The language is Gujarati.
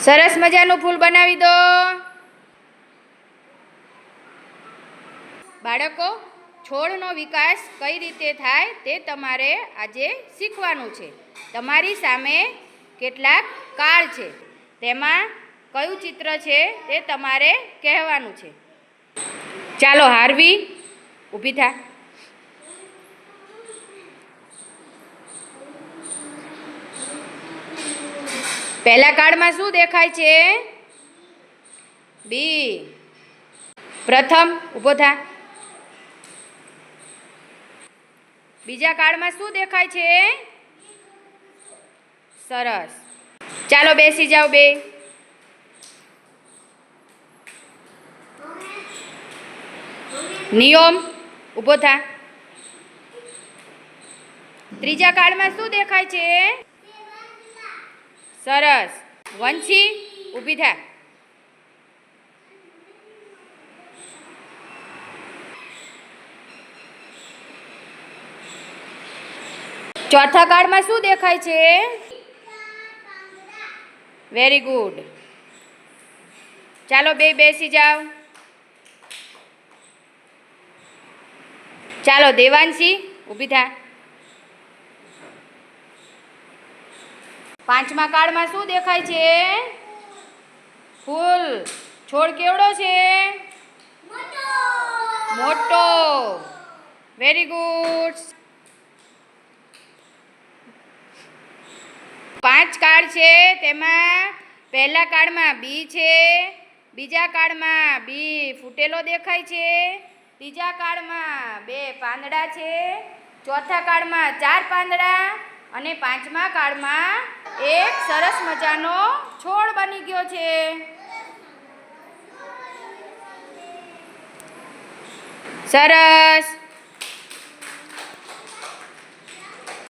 સરસ મજાનું ફૂલ બનાવી દો. બાળકો, છોડનો વિકાસ કઈ રીતે થાય તે તમારે આજે શીખવાનું છે. તમારી સામે કેટલાક કાળ છે. તેમાં કયું ચિત્ર છે તે તમારે કહેવાનું છે. ચાલો, હાર્વી, ઊભી થા. પહેલા કાર્ડમાં શું દેખાય છે? બી. પ્રથમ, ઊભો થા. બીજા કાર્ડમાં શું દેખાય છે? સરસ. ચાલો બેસી જાઓ બે. નિયમ, ઊભો થા. ત્રીજા કાર્ડમાં શું દેખાય છે? સરસ. વંશી ઊભી થા. ચોથા કાર્ડમાં શું દેખાય છે? વેરી ગુડ ચાલો બે બેસી જાઓ. ચાલો દેવાંશી ઊભી થા. પાંચમા કાર્ડમાં શું દેખાય છે? ફૂલ. છોડ કેવડો છે? મોટો. વેરી ગુડ પાંચ કાર્ડ છે, તેમાં પહેલા કાર્ડમાં બી છે, બીજા કાર્ડમાં બી ફૂટેલો દેખાય છે, ત્રીજા કાર્ડમાં બે પાંદડા છે, ચોથા કાર્ડમાં ચાર પાંદડા અને પાંચમા કાર્ડમાં એક સરસ મજાનો છોડ બની ગયો છે. સરસ.